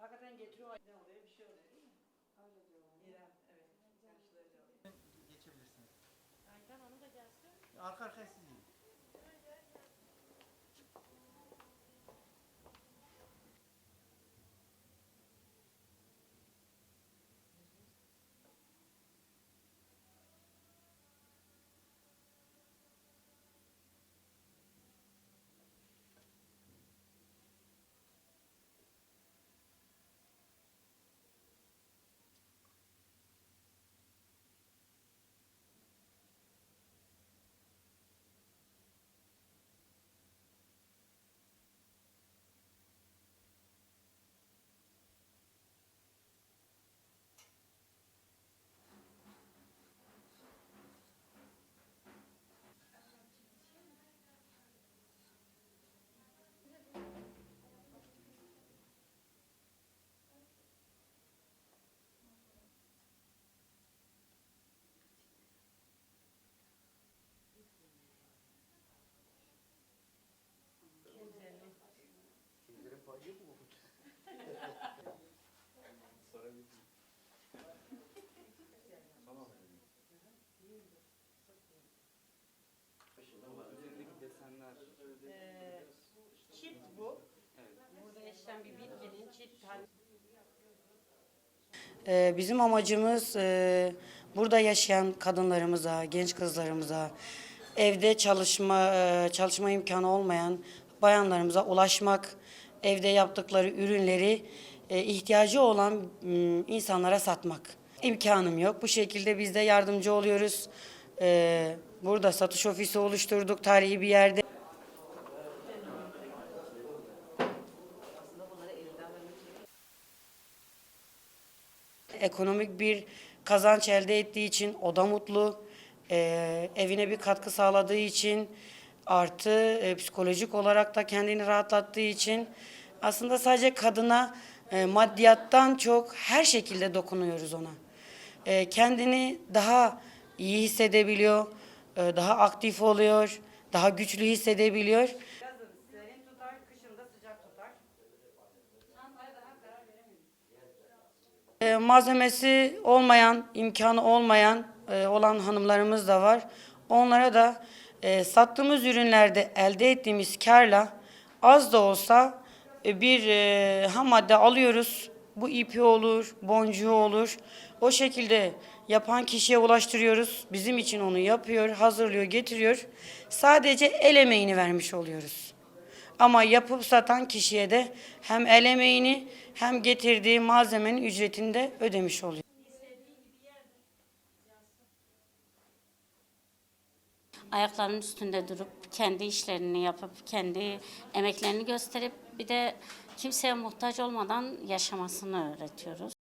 Hakikaten getiriyor. Ne oluyor? Bir şey oluyor değil mi? Öyle diyorlar. İrem, evet. Yaşlıları da oluyor. Geçebilirsiniz. Ayten Hanım da gelsin. Arka arkaya siz desenler. Ee, çit bu. Burada yetişen bir bitkinin çit tane. Bizim amacımız e, burada yaşayan kadınlarımıza, genç kızlarımıza, evde çalışma e, çalışma imkanı olmayan bayanlarımıza ulaşmak, evde yaptıkları ürünleri e, ihtiyacı olan insanlara satmak. İmkanım yok. Bu şekilde biz de yardımcı oluyoruz. Ee, burada satış ofisi oluşturduk tarihi bir yerde. ekonomik bir kazanç elde ettiği için o da mutlu. Ee, evine bir katkı sağladığı için artı e, psikolojik olarak da kendini rahatlattığı için aslında sadece kadına e, maddiyattan çok her şekilde dokunuyoruz ona. E, kendini daha iyi hissedebiliyor, e, daha aktif oluyor, daha güçlü hissedebiliyor. E, malzemesi olmayan, imkanı olmayan e, olan hanımlarımız da var. Onlara da e, sattığımız ürünlerde elde ettiğimiz karla az da olsa e, bir e, ham madde alıyoruz. Bu ipi olur, boncuğu olur. O şekilde yapan kişiye ulaştırıyoruz. Bizim için onu yapıyor, hazırlıyor, getiriyor. Sadece el emeğini vermiş oluyoruz. Ama yapıp satan kişiye de hem el emeğini hem getirdiği malzemenin ücretini de ödemiş oluyor. Ayaklarının üstünde durup kendi işlerini yapıp kendi emeklerini gösterip bir de kimseye muhtaç olmadan yaşamasını öğretiyoruz.